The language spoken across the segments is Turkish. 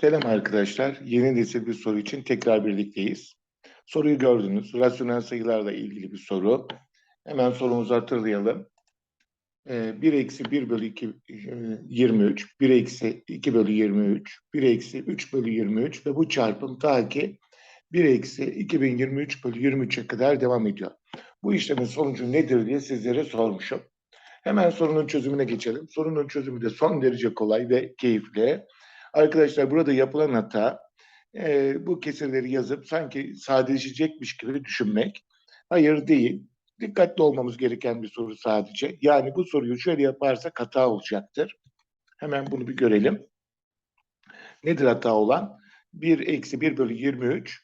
Selam arkadaşlar. Yeni nesil bir soru için tekrar birlikteyiz. Soruyu gördünüz. Rasyonel sayılarla ilgili bir soru. Hemen sorumuzu hatırlayalım. Ee, 1 eksi 1 bölü 2, e, 23, 1 eksi 2 bölü 23, 1 eksi 3 bölü 23 ve bu çarpım ta ki 1 eksi 2023 bölü 23'e kadar devam ediyor. Bu işlemin sonucu nedir diye sizlere sormuşum. Hemen sorunun çözümüne geçelim. Sorunun çözümü de son derece kolay ve keyifli. Arkadaşlar burada yapılan hata e, bu kesirleri yazıp sanki sadeleşecekmiş gibi düşünmek. Hayır değil. Dikkatli olmamız gereken bir soru sadece. Yani bu soruyu şöyle yaparsak hata olacaktır. Hemen bunu bir görelim. Nedir hata olan? 1 eksi 1 bölü 23,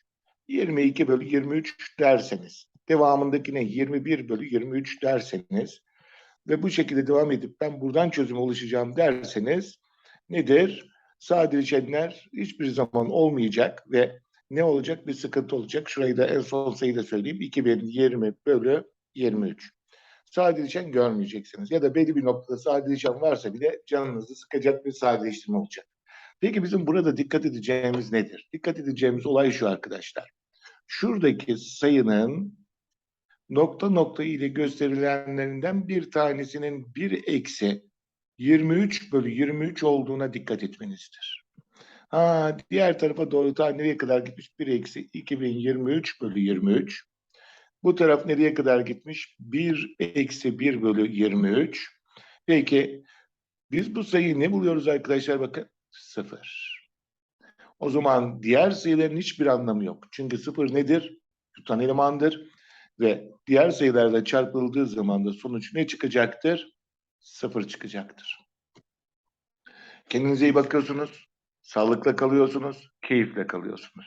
22 bölü 23 derseniz, devamındakine 21 bölü 23 derseniz ve bu şekilde devam edip ben buradan çözüme ulaşacağım derseniz nedir? Sadeleşenler hiçbir zaman olmayacak ve ne olacak? Bir sıkıntı olacak. Şurayı da en son sayıyı da söyleyeyim. 2020 bölü 23. Sadeleşen görmeyeceksiniz. Ya da belli bir noktada sadeleşen varsa bile canınızı sıkacak bir sadeleştirme olacak. Peki bizim burada dikkat edeceğimiz nedir? Dikkat edeceğimiz olay şu arkadaşlar. Şuradaki sayının nokta nokta ile gösterilenlerinden bir tanesinin bir eksi 23 bölü 23 olduğuna dikkat etmenizdir. Ha, diğer tarafa doğru ta nereye kadar gitmiş? 1 eksi 2023 bölü 23. Bu taraf nereye kadar gitmiş? 1 eksi 1 bölü 23. Peki biz bu sayıyı ne buluyoruz arkadaşlar? Bakın 0. O zaman diğer sayıların hiçbir anlamı yok. Çünkü 0 nedir? Tutan elemandır. Ve diğer sayılarla çarpıldığı zaman da sonuç ne çıkacaktır? Sıfır çıkacaktır. Kendinize iyi bakıyorsunuz, sağlıkla kalıyorsunuz, keyifle kalıyorsunuz.